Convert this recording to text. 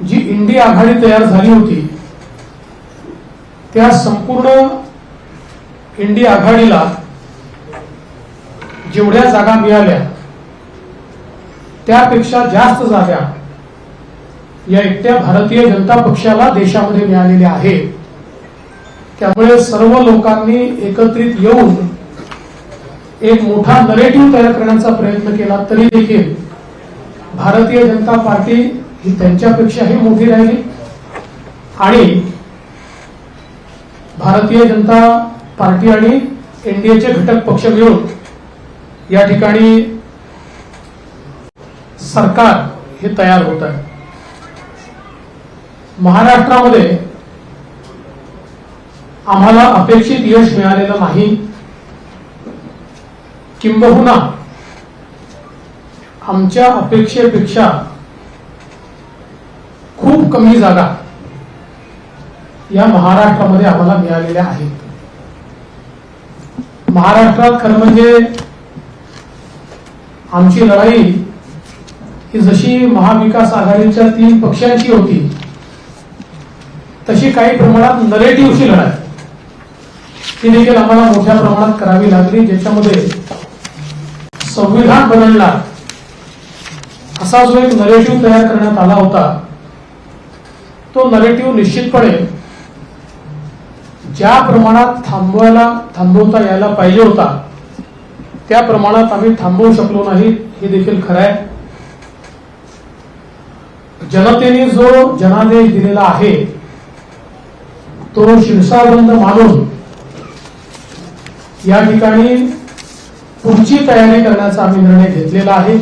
जी इंडी आघाडी तयार झाली होती त्या संपूर्ण इंडी आघाडीला जेवढ्या जागा मिळाल्या त्यापेक्षा जास्त जागा या एकट्या भारतीय जनता पक्षाला देशामध्ये मिळालेल्या आहेत. त्यामुळे सर्व लोकांनी एकत्रित येऊन एक मोठा नरेटिव्ह तयार करण्याचा प्रयत्न केला तरी देखील भारतीय जनता पार्टी ही त्यांच्यापेक्षाही मोठी राहिली. आणि भारतीय जनता पार्टी आणि एनडीएचे घटक पक्ष मिळून या ठिकाणी सरकार हे तयार होत आहे. महाराष्ट्रामध्ये आम्हाला अपेक्षित यश मिळालेलं नाही. किंबहुना आमच्या अपेक्षेपेक्षा खूप कमी जागा या महाराष्ट्रामध्ये आम्हाला मिळालेल्या आहेत. महाराष्ट्रात खरं म्हणजे आमची लढाई ही जशी महाविकास आघाडीच्या तीन पक्षांची होती तशी काही प्रमाणात नरेटिव्हची लढाई. ती देखील आम्हाला मोठ्या प्रमाणात करावी लागली ज्याच्यामध्ये संविधान बदलणार असा जो एक नरेटिव्ह तयार करण्यात आला होता तो नरेटिव्ह निश्चितपणे ज्या प्रमाणात थांबवायला थांबवता यायला पाहिजे होता त्या प्रमाणात आम्ही थांबवू शकलो नाही हे देखील खरं आहे. जनतेने जो जनादेश दिलेला आहे तो शिरसाबंद मानून या ठिकाणी पुढची तयारी करण्याचा आम्ही निर्णय घेतलेला आहे.